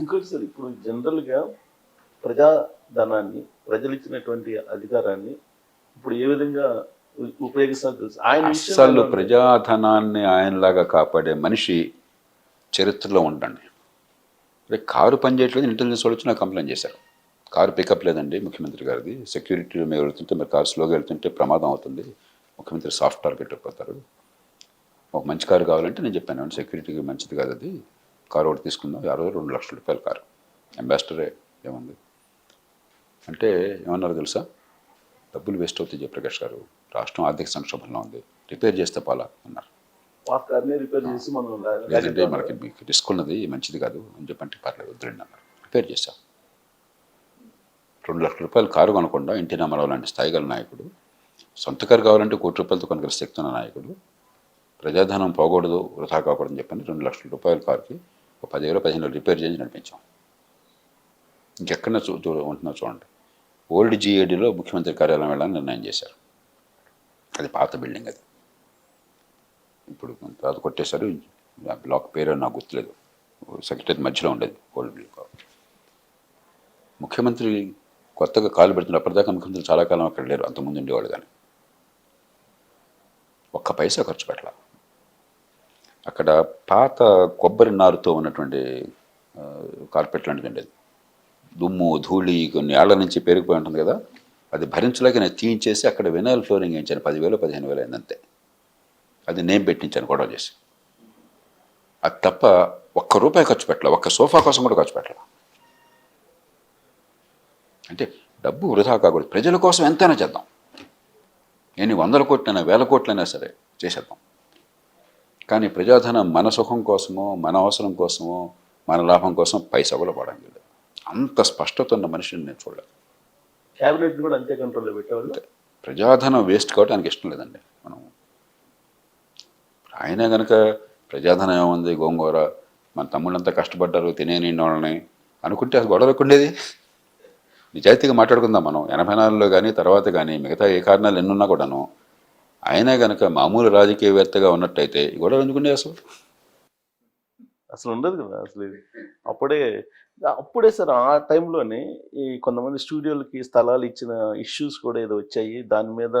ఇంకోటి సార్ ఇప్పుడు జనరల్గా ప్రజాధనాన్ని ప్రజలు ఇచ్చినటువంటి అధికారాన్ని ఇప్పుడు ఏ విధంగా ఉపయోగిస్తారో తెలుసు? ఆయన ఉంటుంది? ప్రజాధనాన్ని ఆయనలాగా కాపాడే మనిషి చరిత్రలో ఉండండి. రే కారు పనిచేయట్లేదు ఇంటెలిజెన్స్ వాళ్ళు వచ్చి నాకు కంప్లైంట్ చేశారు. కారు పికప్ లేదండి ముఖ్యమంత్రి గారిది. సెక్యూరిటీ మీరు వెళ్తుంటే మీరు కారు స్లోగా వెళ్తుంటే ప్రమాదం అవుతుంది. ముఖ్యమంత్రి సాఫ్ట్ టార్గెట్ అయిపోతారు. ఒక మంచి కారు కావాలంటే నేను చెప్పాను సెక్యూరిటీకి మంచిది కాదు అది. కారు ఒకటి తీసుకుందాం ఆ రోజు రెండు లక్షల రూపాయల కారు. అంబాసిడరే ఏముంది? అంటే ఏమన్నారు తెలుసా? డబ్బులు వేస్ట్ అవుతాయి జయప్రకాష్ గారు. రాష్ట్రం ఆర్థిక సంక్షోభంలో ఉంది. రిపేర్ చేస్తే పాలా అన్నారు. లేదంటే మనకి మీకు రిస్క్ ఉన్నది మంచిది కాదు అని చెప్పంటే పర్లేదు వద్దులేండి అన్నారు. రిపేర్ చేశాం. రెండు లక్షల రూపాయలు కారు కొనకుండా ఇంటి రామారావు లాంటి స్థాయి గల నాయకుడు సొంత కారు కావాలంటే కోటి రూపాయలతో కొనగల శక్తి ఉన్న నాయకుడు ప్రజాధనం పోకూడదు వృధా కాకూడదని చెప్పని రెండు లక్షల రూపాయల కారుకి ఒక పదివేలు పదిహేను రిపేర్ చేసి నడిపించాం. ఇంకెక్కడ చూ ఉంటున్నా చూడండి. ఓల్డ్ జీఏడీలో ముఖ్యమంత్రి కార్యాలయం వెళ్ళాలని నిర్ణయం చేశారు. అది పాత బిల్డింగ్ అది. ఇప్పుడు తర్వాత కొట్టేశారు. ఆ బ్లాక్ పేరు నాకు గుర్తులేదు. సెక్రటరీ మధ్యలో ఉండేది ఓల్డ్ బిల్డింగ్ ముఖ్యమంత్రి కొత్తగా కాలు పెడుతున్నారు అప్పటిదాకా ముఖ్యమంత్రి చాలా కాలం అక్కడ లేరు. అంతకుముందు ఉండేవాళ్ళు కానీ. ఒక్క పైసా ఖర్చు పెట్టాలి. అక్కడ పాత కొబ్బరి నారుతో ఉన్నటువంటి కార్పెట్ లాంటిది ఉండేది దుమ్ము ధూళి కొన్ని ఏళ్ళ నుంచి పేరుకుపోయి ఉంటుంది కదా అది భరించలేక నేను తీయించేసి అక్కడ వినాయల్ ఫ్లోరింగ్ వేయించాను. పదివేలు పదిహేను వేలు అయిందంతే అది నేను పెట్టించాను గొడవ చేసి. అది తప్ప ఒక్క రూపాయి ఖర్చు పెట్టాల ఒక్క సోఫా కోసం కూడా ఖర్చు పెట్టాల. అంటే డబ్బు వృధా కాకూడదు. ప్రజల కోసం ఎంతైనా చేద్దాం. ఎన్ని వందల కోట్లైనా వేల కోట్లైనా సరే చేసేద్దాం. కానీ ప్రజాధనం మన సుఖం కోసమో మన అవసరం కోసమో మన లాభం కోసం పైసా కూడా పడండి లేదు. అంత స్పష్టత ఉన్న మనిషిని నేను చూడలేదు. క్యాబినెట్ కూడా అంతే కంట్రోల్లో పెట్టేవాళ్ళు? ప్రజాధనం వేస్ట్ కావడానికి ఇష్టం లేదండి. మనం ఆయన కనుక ప్రజాధనం ఏముంది గోంగూర మన తమ్ముళ్ళంతా కష్టపడ్డారు తినేని వాళ్ళని అనుకుంటే అది గొడవ ఉండేది నిజాయితీగా మాట్లాడుకుందాం మనం. ఎనభై నాలుగులో కానీ తర్వాత కానీ మిగతా ఏ కారణాలు ఎన్నున్నా కూడాను ఆయన కనుక మామూలు రాజకీయవేత్తగా ఉన్నట్టయితే ఈ గొడవ ఎందుకుండే అసలు? అసలు ఉండదు కదా అసలు అప్పుడే అప్పుడే సార్ ఆ టైంలోనే ఈ కొంతమంది స్టూడియోలకి స్థలాలు ఇచ్చిన ఇష్యూస్ కూడా ఏదో వచ్చాయి. దాని మీద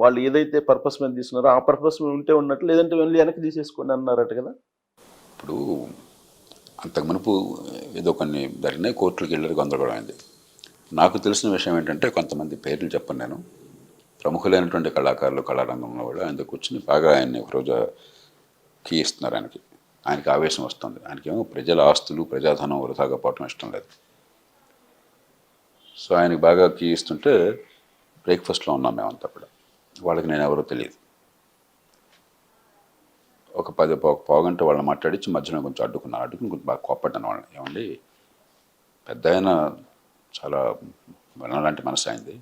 వాళ్ళు ఏదైతే పర్పస్ మీద తీసుకున్నారో ఆ పర్పస్ మీద ఉంటే ఉన్నట్టు లేదంటే వెళ్ళి వెనక్కి తీసేసుకోండి అన్నారట కదా. ఇప్పుడు అంతకు మునుపు ఏదో కొన్ని జరిగినాయి కోర్టులకు వెళ్ళారు గందరగోళం అయింది నాకు తెలిసిన విషయం ఏంటంటే కొంతమంది పేర్లు చెప్పను నేను. ప్రముఖులైనటువంటి కళాకారులు కళారంగంలో వాళ్ళు ఆయన కూర్చుని బాగా ఆయన్ని ఒకరోజు కీ ఇస్తున్నారు ఆయనకి. ఆయనకి ఆవేశం వస్తుంది. ఆయనకేమో ప్రజల ఆస్తులు ప్రజాధనం వృధాగా పోవటం ఇష్టం లేదు. సో ఆయనకి బాగా కీ ఇస్తుంటే బ్రేక్ఫాస్ట్లో ఉన్నాం మేమంతా కూడా. వాళ్ళకి నేను ఎవరో తెలియదు. ఒక పది ఒక పావుగంట వాళ్ళని మాట్లాడించి మధ్యలో కొంచెం అడ్డుకున్నాను. అడ్డుకుని కొంచెం బాగా కోప్పడ్డాను వాళ్ళని. ఏమండి? పెద్ద చాలా లాంటి మనసు అయింది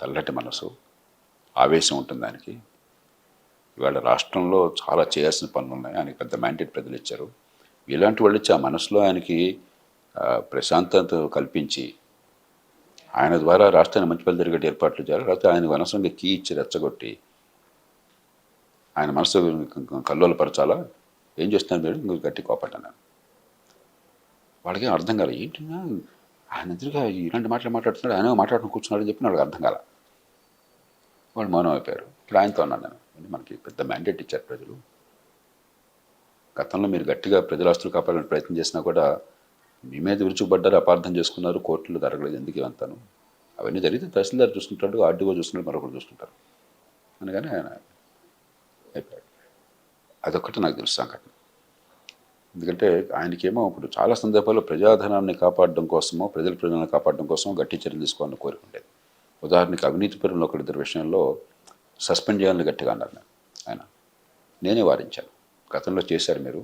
తెల్లటి మనసు ఆవేశం ఉంటుంది ఆయనకి ఇవాళ రాష్ట్రంలో చాలా చేయాల్సిన పనులు ఉన్నాయి. ఆయనకి పెద్ద మ్యాండేట్ ప్రజలు ఇచ్చారు. ఇలాంటి వాళ్ళు ఇచ్చి ఆ మనసులో ఆయనకి ప్రశాంతత కల్పించి ఆయన ద్వారా రాష్ట్రాన్ని మంచి పని జరిగే ఏర్పాట్లు చేయాలి. లేకపోతే ఆయన అనవసరంగా కీ ఇచ్చి రెచ్చగొట్టి ఆయన మనసు కల్లోలపరచాలా? ఏం చేస్తున్నారు మీరు గట్టి కోపడ్డాను? వాళ్ళకి అర్థం కాలేదు. ఏంటి? ఆయన ఎదురుగా ఇలాంటి మాటలు మాట్లాడుతున్నాడు? ఆయన మాట్లాడుకుని కూర్చున్నాడు అని చెప్పి వాళ్ళకి అర్థం కాల. వాళ్ళు మౌనం అయిపోయారు. ఇప్పుడు ఆయనతో అన్నాను నేను. మనకి పెద్ద మ్యాండేట్ ఇచ్చారు ప్రజలు. గతంలో మీరు గట్టిగా ప్రజల ఆస్తులు కాపాడాలని ప్రయత్నం చేసినా కూడా మీ మీద విరుచుకుపడ్డారు అపార్థం చేసుకున్నారు కోర్టులు జరగలేదు. ఎందుకు ఇవంతాను? అవన్నీ జరిగితే తహసీల్దార్ చూసుకుంటాడు ఆర్డీఓ చూసుకుంటాడు మరొకరు చూసుకుంటారు. అనగానే ఆయన అయిపోయాడు. అదొక్కటి నాకు తెలుసు సంఘటన. ఎందుకంటే ఆయనకేమో ఇప్పుడు చాలా సందర్భాల్లో ప్రజాధనాన్ని కాపాడడం కోసమో ప్రజల ప్రజలను కాపాడడం కోసమో గట్టి చర్యలు తీసుకోవాలని కోరిక ఉండేది ఉదాహరణకి అవినీతి పరులు ఒకరిద్దరు విషయంలో సస్పెండ్ చేయాలని గట్టిగా అన్నారు ఆయన. నేనే వారించాను గతంలో చేశారు మీరు.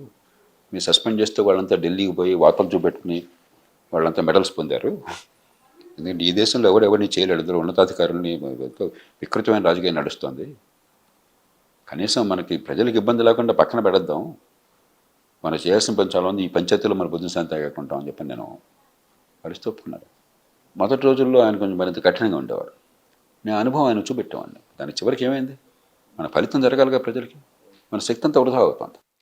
మీరు సస్పెండ్ చేస్తే వాళ్ళంతా ఢిల్లీకి పోయి వార్తలు చూపెట్టుకుని వాళ్ళంతా మెడల్స్ పొందారు. ఎందుకంటే ఈ దేశంలో ఎవరు ఎవరిని చేయలేడు ఉన్నతాధికారుల్ని వికృతమైన రాజకీయం నడుస్తుంది. కనీసం మనకి ప్రజలకు ఇబ్బంది లేకుండా పక్కన పెడద్దాం. మనం చేయాల్సిన పని చాలా ఉంది ఈ పంచాయతీలో మన బుద్ధి శాంతి కాకుండా అని చెప్పి నేను పరిస్థితి ఒప్పుకున్నాడు మొదటి రోజుల్లో ఆయన కొంచెం మరింత కఠినంగా ఉండేవారు నేను అనుభవం ఆయన చూపెట్టేవాడిని. దాని చివరికి ఏమైంది? మన ఫలితం జరగాలిగా ప్రజలకి. మన శక్తి అంతా వృధా అవుతుంది.